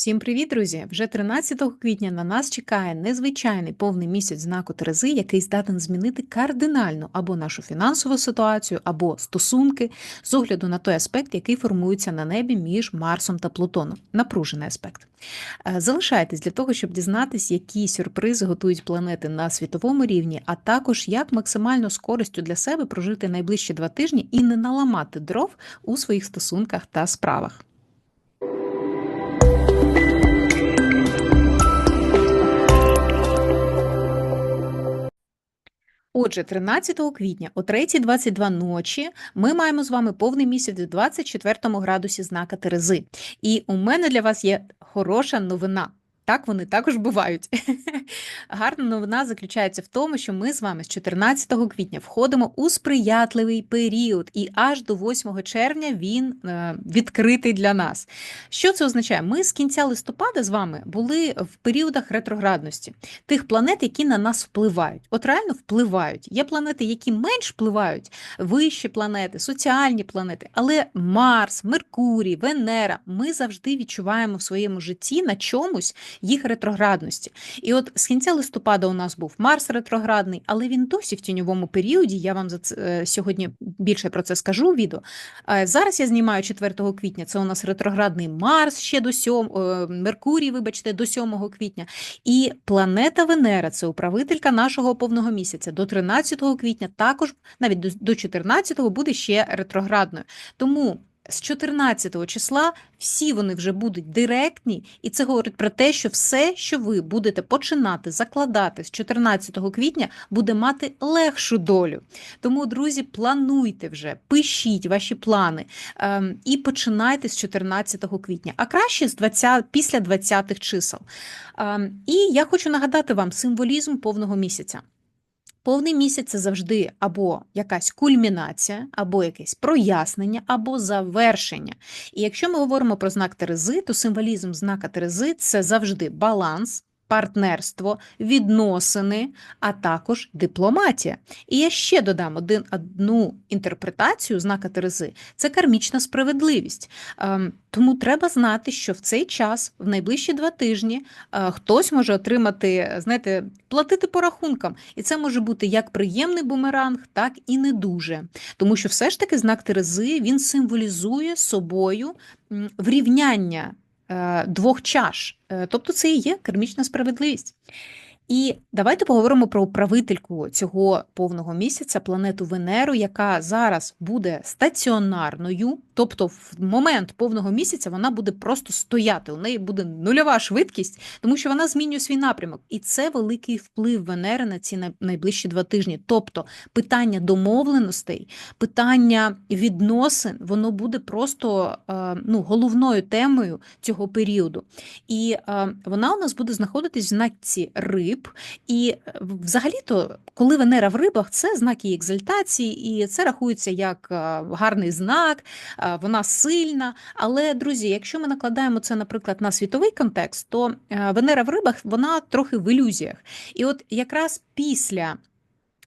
Всім привіт, друзі! Вже 13 квітня на нас чекає незвичайний повний місяць знаку Терези, який здатен змінити кардинально або нашу фінансову ситуацію, або стосунки з огляду на той аспект, який формується на небі між Марсом та Плутоном. Напружений аспект. Е, залишайтесь для того, щоб дізнатись, які сюрпризи готують планети на світовому рівні, а також як максимально з користю для себе прожити найближчі два тижні і не наламати дров у своїх стосунках та справах. Отже, 13 квітня о 3.22 ночі ми маємо з вами повний місяць в 24 градусі знака Терези. І у мене для вас є хороша новина. Так, вони також бувають. Гарна новина заключається в тому, що ми з вами з 14 квітня входимо у сприятливий період, і аж до 8 червня він е, відкритий для нас. Що це означає? Ми з кінця листопада з вами були в періодах ретроградності тих планет, які на нас впливають. От реально впливають. Є планети, які менш впливають, вищі планети, соціальні планети, але Марс, Меркурій, Венера ми завжди відчуваємо в своєму житті на чомусь їх ретроградності. І от з кінця листопада у нас був Марс ретроградний, але він досі в тіньовому періоді. Я вам за це е, сьогодні більше про це скажу відео. Зараз я знімаю 4 квітня. Це у нас ретроградний Марс ще до 7, Меркурій, вибачте, до 7 квітня. І планета Венера це управителька нашого повного місяця. До 13 квітня, також навіть до 14 буде ще ретроградною. Тому з 14 числа всі вони вже будуть директні, і це говорить про те, що все, що ви будете починати закладати з 14 квітня, буде мати легшу долю. Тому, друзі, плануйте вже, пишіть ваші плани ем, і починайте з 14 квітня, а краще з 20, після 20 чисел. Ем, і я хочу нагадати вам символізм повного місяця. Повний місяць це завжди або якась кульмінація, або якесь прояснення, або завершення. І якщо ми говоримо про знак Терези, то символізм знака Терези це завжди баланс, партнерство, відносини, а також дипломатія. І я ще додам один, одну інтерпретацію знака Терези це кармічна справедливість. Ем, тому треба знати, що в цей час, в найближчі два тижні, е, хтось може отримати, знаєте, платити по рахункам. І це може бути як приємний бумеранг, так і не дуже. Тому що все ж таки знак Терези він символізує собою врівняння двох чаш. Е, тобто це і є кермічна справедливість. І давайте поговоримо про управительку цього повного місяця, планету Венеру, яка зараз буде стаціонарною, тобто в момент повного місяця вона буде просто стояти. У неї буде нульова швидкість, тому що вона змінює свій напрямок. І це великий вплив Венери на ці найближчі два тижні. Тобто питання домовленостей, питання відносин, воно буде просто е, ну, головною темою цього періоду. І е, вона у нас буде знаходитись в знаці риб риб. І е, взагалі-то, коли Венера в рибах, це знак її екзальтації, і це рахується як е, гарний знак, е, вона сильна. Але, друзі, якщо ми накладаємо це, наприклад, на світовий контекст, то Венера в рибах вона трохи в ілюзіях. І от якраз після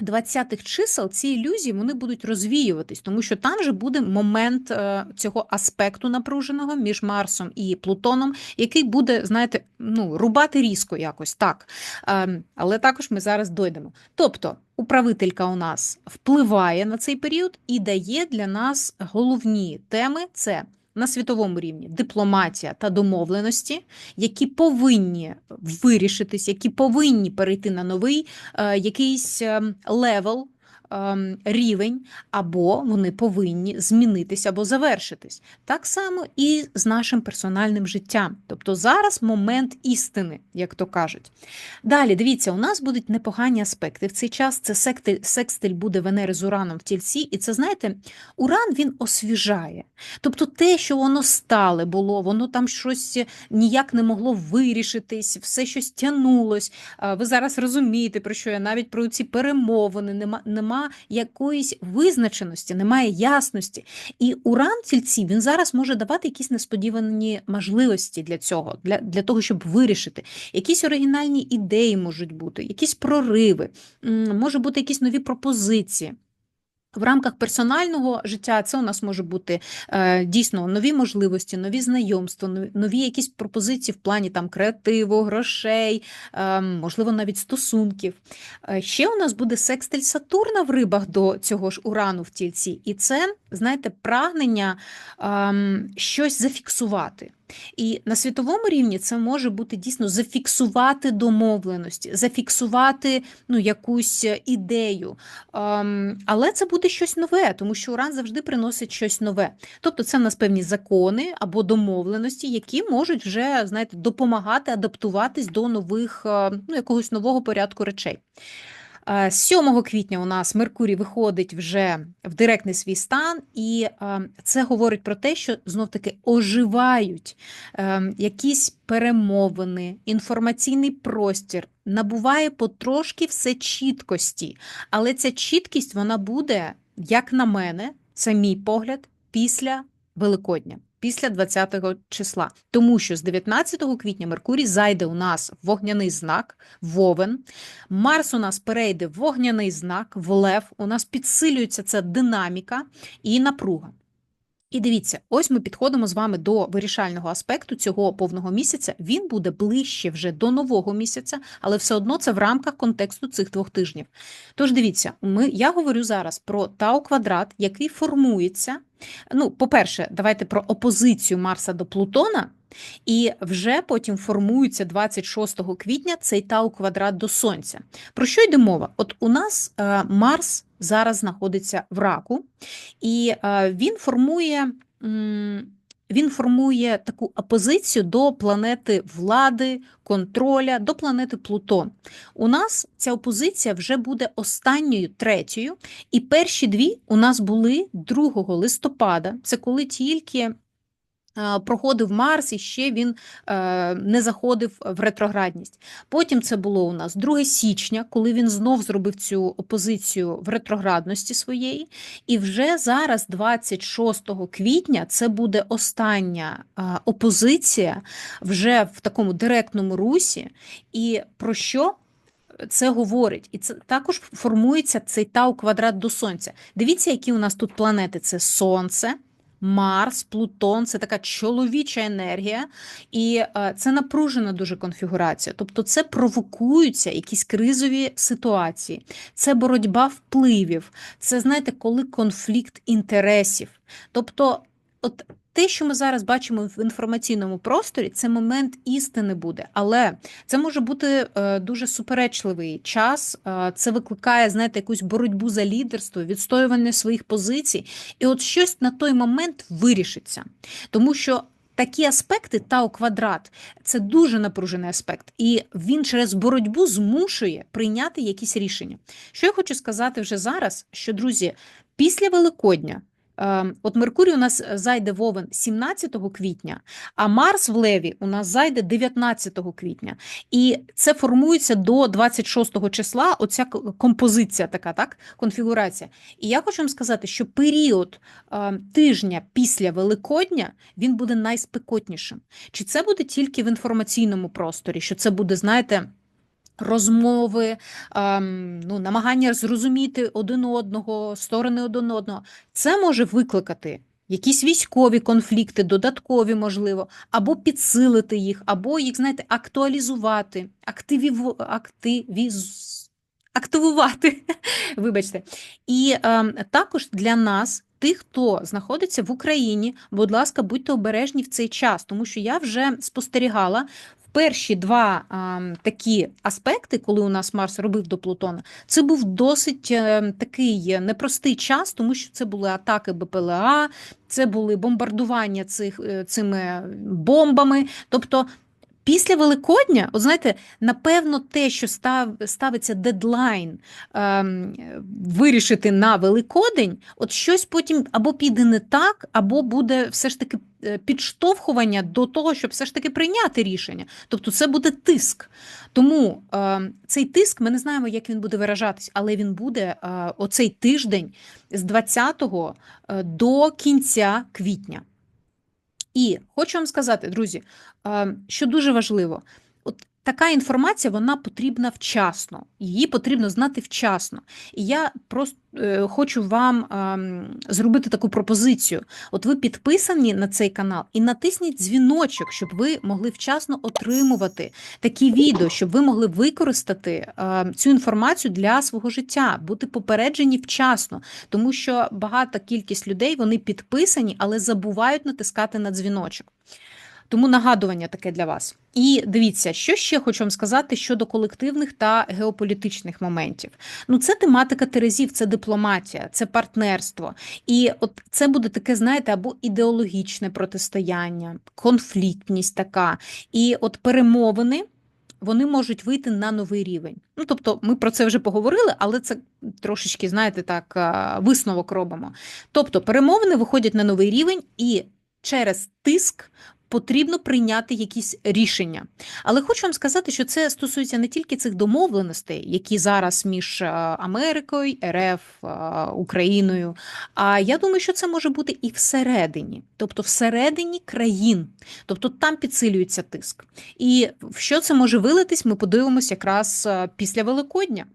20-х чисел ці ілюзії вони будуть розвіюватись, тому що там же буде момент е, цього аспекту напруженого між Марсом і Плутоном, який буде, знаєте, ну, рубати різко якось так. Ем, але також ми зараз дойдемо. Тобто управителька у нас впливає на цей період і дає для нас головні теми: це на світовому рівні. Дипломатія та домовленості, які повинні вирішитись, які повинні перейти на новий е, якийсь ем, левел рівень, або вони повинні змінитися або завершитись. Так само і з нашим персональним життям. Тобто зараз момент істини, як то кажуть. Далі, дивіться, у нас будуть непогані аспекти. В цей час це сектиль, секстиль буде Венери з Ураном в тільці, і це, знаєте, Уран він освіжає. Тобто те, що воно стале було, воно там щось ніяк не могло вирішитись, все щось тянулось. Ви зараз розумієте, про що я навіть про ці перемовини нема. нема якоїсь визначеності, немає ясності. І уран тільці він зараз може давати якісь несподівані можливості для цього, для, для того, щоб вирішити. Якісь оригінальні ідеї можуть бути, якісь прориви, може бути якісь нові пропозиції. В рамках персонального життя це у нас може бути е, дійсно нові можливості, нові знайомства, нові, нові якісь пропозиції в плані там креативу, грошей, е, можливо, навіть стосунків. Е, ще у нас буде секстиль Сатурна в рибах до цього ж урану в тільці, і це, знаєте, прагнення е, щось зафіксувати. І на світовому рівні це може бути дійсно зафіксувати домовленості, зафіксувати ну, якусь ідею. Ем, але це буде щось нове, тому що Уран завжди приносить щось нове. Тобто це в нас певні закони або домовленості, які можуть вже знаєте, допомагати адаптуватись до нових, е, ну, якогось нового порядку речей. 7 квітня у нас Меркурій виходить вже в директний свій стан, і це говорить про те, що знов-таки оживають ем, якісь перемовини, інформаційний простір, набуває потрошки все чіткості. Але ця чіткість вона буде, як на мене, це мій погляд, після Великодня після 20 числа, тому що з 19 квітня Меркурій зайде у нас в вогняний знак Вовен. Марс у нас перейде в вогняний знак в Лев. У нас підсилюється ця динаміка і напруга. І дивіться, ось ми підходимо з вами до вирішального аспекту цього повного місяця. Він буде ближче вже до нового місяця, але все одно це в рамках контексту цих двох тижнів. Тож дивіться, ми, я говорю зараз про тау квадрат, який формується. Ну, по-перше, давайте про опозицію Марса до Плутона. І вже потім формується 26 квітня цей тау квадрат до Сонця. Про що йде мова? От у нас е, Марс зараз знаходиться в раку, і е, він формує. Він формує таку опозицію до планети влади, контроля, до планети Плутон. У нас ця опозиція вже буде останньою третьою, і перші дві у нас були 2 листопада. Це коли тільки проходив Марс і ще він е, не заходив в ретроградність. Потім це було у нас 2 січня, коли він знов зробив цю опозицію в ретроградності своєї. І вже зараз, 26 квітня, це буде остання опозиція вже в такому директному русі. І про що? Це говорить, і це також формується цей тау квадрат до сонця. Дивіться, які у нас тут планети: це Сонце, Марс, Плутон це така чоловіча енергія, і е, це напружена дуже конфігурація. Тобто, це провокуються якісь кризові ситуації, це боротьба впливів, це знаєте, коли конфлікт інтересів. Тобто, от те, що ми зараз бачимо в інформаційному просторі, це момент істини буде, але це може бути е, дуже суперечливий час. Е, це викликає, знаєте, якусь боротьбу за лідерство, відстоювання своїх позицій, і от щось на той момент вирішиться, тому що. Такі аспекти тау квадрат це дуже напружений аспект, і він через боротьбу змушує прийняти якісь рішення. Що я хочу сказати вже зараз, що друзі, після Великодня от Меркурій у нас е, зайде в Овен 17 квітня, а Марс в Леві у нас зайде 19 квітня. І це формується до 26 числа. Оця композиція, така так, конфігурація. І я хочу вам сказати, що період ем, тижня після Великодня він буде найспекотнішим. Чи це буде тільки в інформаційному просторі? Що це буде, знаєте? Розмови, ем, ну, намагання зрозуміти один одного, сторони один одного, це може викликати якісь військові конфлікти, додаткові, можливо, або підсилити їх, або їх, знаєте, актуалізувати, активів... активіз... активувати. Вибачте. І ем, також для нас. Тих, хто знаходиться в Україні, будь ласка, будьте обережні в цей час, тому що я вже спостерігала перші два а, такі аспекти, коли у нас Марс робив до Плутона, це був досить а, такий непростий час, тому що це були атаки БПЛА, це були бомбардування цих е, цими бомбами. Тобто Після Великодня, от знаєте, напевно, те, що став, ставиться дедлайн ем, вирішити на Великодень, от щось потім або піде не так, або буде все ж таки е, підштовхування до того, щоб все ж таки прийняти рішення. Тобто це буде тиск. Тому е, цей тиск ми не знаємо, як він буде виражатись, але він буде е, оцей тиждень з 20 е, до кінця квітня. І хочу вам сказати, друзі, що дуже важливо, така інформація вона потрібна вчасно, її потрібно знати вчасно. І я просто е, хочу вам е, зробити таку пропозицію. От ви підписані на цей канал і натисніть дзвіночок, щоб ви могли вчасно отримувати такі відео, щоб ви могли використати е, цю інформацію для свого життя, бути попереджені вчасно, тому що багата кількість людей вони підписані, але забувають натискати на дзвіночок. Тому нагадування таке для вас. І дивіться, що ще хочу вам сказати щодо колективних та геополітичних моментів. Ну, це тематика Терезів, це дипломатія, це партнерство. І от це буде таке, знаєте, або ідеологічне протистояння, конфліктність така. І от перемовини. Вони можуть вийти на новий рівень. Ну, тобто, ми про це вже поговорили, але це трошечки, знаєте, так, висновок робимо. Тобто, перемовини виходять на новий рівень, і через тиск потрібно прийняти якісь рішення. Але хочу вам сказати, що це стосується не тільки цих домовленостей, які зараз між е, Америкою, РФ, е, Україною. А я думаю, що це може бути і всередині, тобто всередині країн, тобто там підсилюється тиск. І в що це може вилитись, ми подивимося якраз е, після Великодня.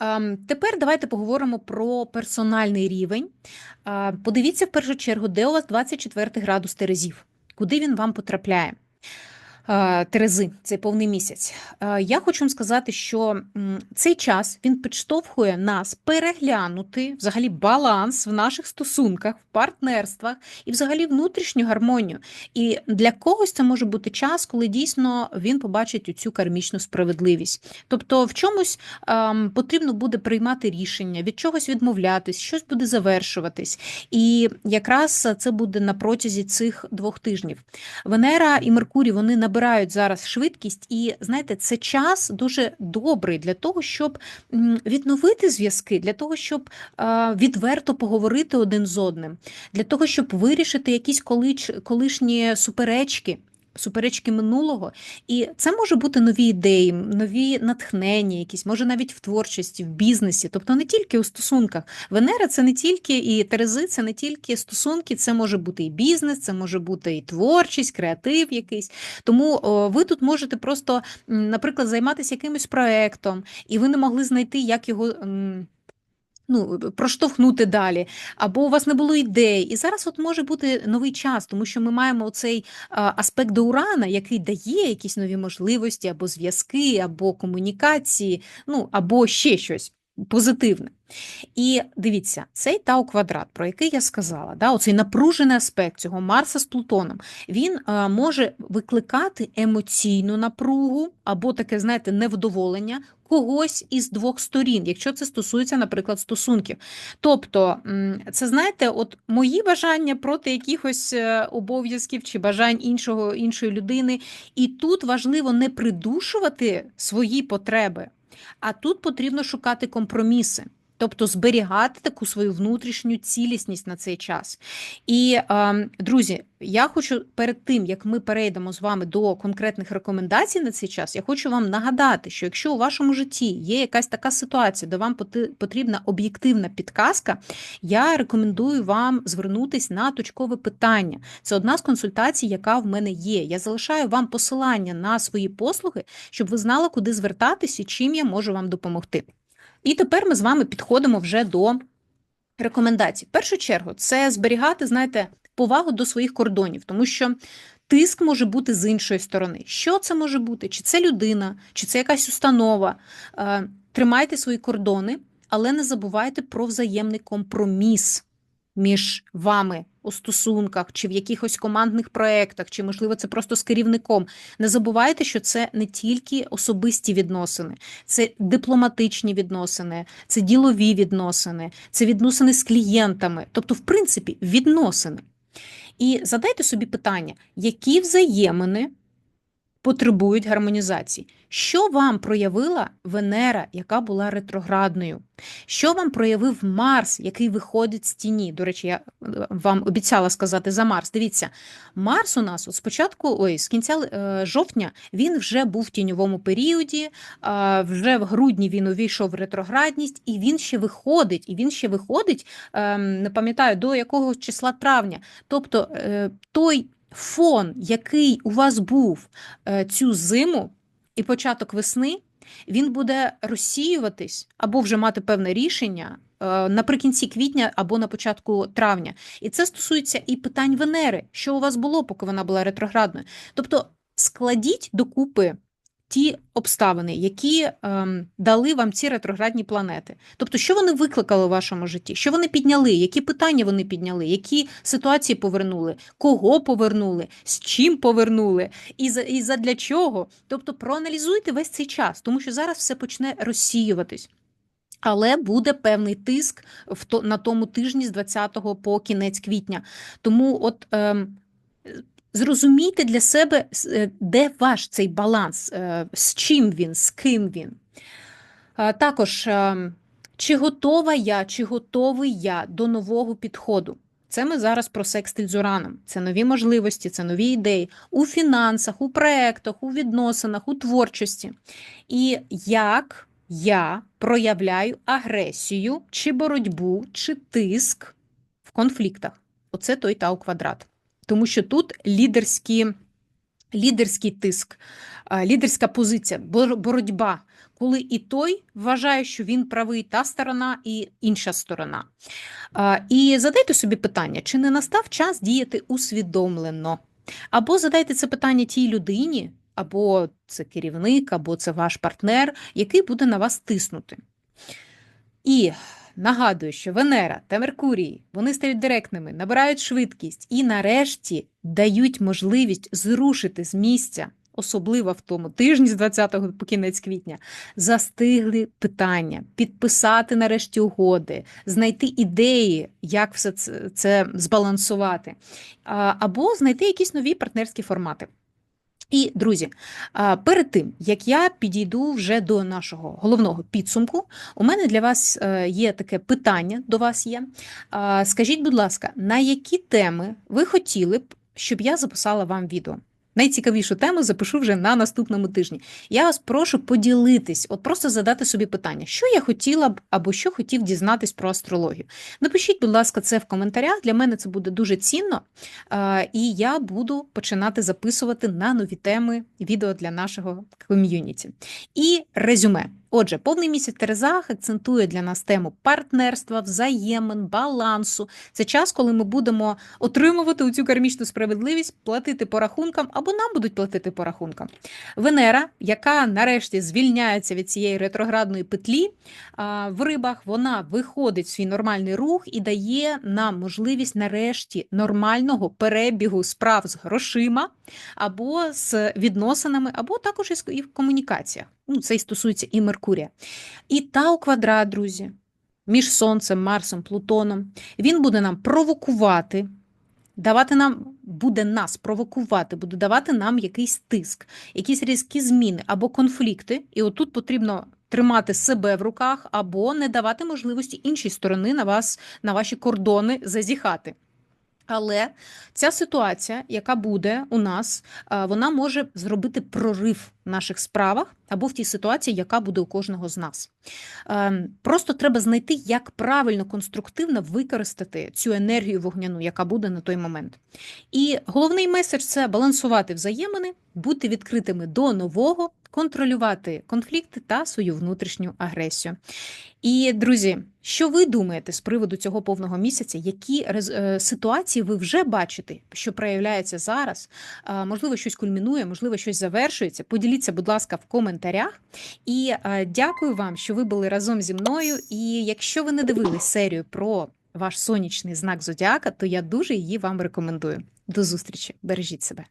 Ем, тепер давайте поговоримо про персональний рівень. Подивіться в першу чергу, де у вас 24 градус Терезів куди він вам потрапляє. Терези, цей повний місяць. Я хочу вам сказати, що цей час він підштовхує нас переглянути взагалі баланс в наших стосунках, в партнерствах і взагалі внутрішню гармонію. І для когось це може бути час, коли дійсно він побачить цю кармічну справедливість. Тобто в чомусь ем, потрібно буде приймати рішення, від чогось відмовлятись, щось буде завершуватись. І якраз це буде на протязі цих двох тижнів. Венера і Меркурій вони набирають набирають зараз швидкість, і знаєте, це час дуже добрий для того, щоб відновити зв'язки, для того, щоб відверто поговорити один з одним, для того, щоб вирішити якісь колишні суперечки суперечки минулого. І це може бути нові ідеї, нові натхнення, якісь, може навіть в творчості, в бізнесі, тобто не тільки у стосунках. Венера це не тільки і Терези, це не тільки стосунки, це може бути і бізнес, це може бути і творчість, креатив якийсь. Тому ви тут можете просто, наприклад, займатися якимось проектом, і ви не могли знайти, як його ну, проштовхнути далі, або у вас не було ідей. І зараз от може бути новий час, тому що ми маємо цей аспект до урана, який дає якісь нові можливості, або зв'язки, або комунікації, ну або ще щось позитивне. І дивіться, цей тау квадрат, про який я сказала, да, оцей напружений аспект цього Марса з Плутоном, він а, може викликати емоційну напругу або таке, знаєте, невдоволення когось із двох сторін, якщо це стосується, наприклад, стосунків. Тобто, це знаєте, от мої бажання проти якихось е, обов'язків чи бажань іншого, іншої людини, і тут важливо не придушувати свої потреби. А тут потрібно шукати компроміси. Тобто зберігати таку свою внутрішню цілісність на цей час. І, е, друзі, я хочу перед тим, як ми перейдемо з вами до конкретних рекомендацій на цей час, я хочу вам нагадати, що якщо у вашому житті є якась така ситуація, де вам потрібна об'єктивна підказка, я рекомендую вам звернутися на точкове питання. Це одна з консультацій, яка в мене є. Я залишаю вам посилання на свої послуги, щоб ви знали, куди звертатись і чим я можу вам допомогти. І тепер ми з вами підходимо вже до рекомендацій. В першу чергу, це зберігати, знаєте, повагу до своїх кордонів, тому що тиск може бути з іншої сторони. Що це може бути? Чи це людина, чи це якась установа? Е, тримайте свої кордони, але не забувайте про взаємний компроміс між вами у стосунках, чи в якихось командних проєктах, чи, можливо, це просто з керівником. Не забувайте, що це не тільки особисті відносини, це дипломатичні відносини, це ділові відносини, це відносини з клієнтами, тобто, в принципі, відносини. І задайте собі питання, які взаємини потребують гармонізації. Що вам проявила Венера, яка була ретроградною? Що вам проявив Марс, який виходить з тіні? До речі, я е, вам обіцяла сказати за Марс. Дивіться, Марс у нас от спочатку, ой, з кінця е, жовтня він вже був в тіньовому періоді, вже в грудні він увійшов в ретроградність, і він ще виходить, і він ще виходить, ем, не пам'ятаю, до якого числа травня. Тобто е, той фон, який у вас був е, цю зиму і початок весни, він буде розсіюватись або вже мати певне рішення е, наприкінці квітня або на початку травня. І це стосується і питань Венери, що у вас було, поки вона була ретроградною. Тобто складіть докупи ті обставини, які ем, дали вам ці ретроградні планети. Тобто, що вони викликали у вашому житті, що вони підняли, які питання вони підняли, які ситуації повернули, кого повернули, з чим повернули, і за, і задля чого. Тобто, проаналізуйте весь цей час, тому що зараз все почне розсіюватись. Але буде певний тиск в то, на тому тижні з 20 по кінець квітня. Тому от ем, зрозумійте для себе, е, де ваш цей баланс, е, з чим він, з ким він. Також, ем, чи готова я, чи готовий я до нового підходу. Це ми зараз про секстиль з ураном. Це нові можливості, це нові ідеї у фінансах, у проектах, у відносинах, у творчості. І як я проявляю агресію, чи боротьбу, чи тиск в конфліктах. Оце той тау квадрат. Тому що тут лідерські, лідерський тиск, лідерська позиція, боротьба, коли і той вважає, що він правий, та сторона, і інша сторона. І задайте собі питання, чи не настав час діяти усвідомлено? Або задайте це питання тій людині, або це керівник, або це ваш партнер, який буде на вас тиснути. І нагадую, що Венера та Меркурій вони стають директними, набирають швидкість і нарешті дають можливість зрушити з місця, особливо в тому тижні з 20 по кінець квітня, застигли питання, підписати нарешті угоди, знайти ідеї, як все це, це збалансувати, або знайти якісь нові партнерські формати. І, друзі, перед тим як я підійду вже до нашого головного підсумку, у мене для вас е, є таке питання до вас є. Скажіть, будь ласка, на які теми ви хотіли б, щоб я записала вам відео? Найцікавішу тему запишу вже на наступному тижні. Я вас прошу поділитись, от просто задати собі питання, що я хотіла б або що хотів дізнатись про астрологію. Напишіть, будь ласка, це в коментарях. Для мене це буде дуже цінно. І я буду починати записувати на нові теми відео для нашого ком'юніті. І резюме. Отже, повний місяць Терезах акцентує для нас тему партнерства, взаємин, балансу. Це час, коли ми будемо отримувати цю кармічну справедливість, платити по рахункам або нам будуть платити по рахункам. Венера, яка нарешті звільняється від цієї ретроградної петлі в рибах, вона виходить в свій нормальний рух і дає нам можливість нарешті нормального перебігу справ з грошима або з відносинами, або також і в комунікаціях. Ну, це і стосується і Меркурія. І Тау квадрат, друзі, між Сонцем, Марсом, Плутоном. Він буде нам провокувати, давати нам, буде нас провокувати, буде давати нам якийсь тиск, якісь різкі зміни або конфлікти. І отут потрібно тримати себе в руках, або не давати можливості іншій сторони на вас, на ваші кордони зазіхати. Але ця ситуація, яка буде у нас, вона може зробити прорив наших справах або в тій ситуації, яка буде у кожного з нас. Ем, Просто треба знайти, як правильно конструктивно використати цю енергію вогняну, яка буде на той момент. І головний меседж це балансувати взаємини, бути відкритими до нового, контролювати конфлікти та свою внутрішню агресію. І, друзі, що ви думаєте з приводу цього повного місяця? Які е, ситуації ви вже бачите, що проявляється зараз? Можливо, щось кульмінує, можливо, щось завершується. Поділіться, будь ласка, в коментарях. І е, дякую вам, що ви були разом зі мною. І якщо ви не дивились серію про ваш сонячний знак зодіака, то я дуже її вам рекомендую. До зустрічі! Бережіть себе!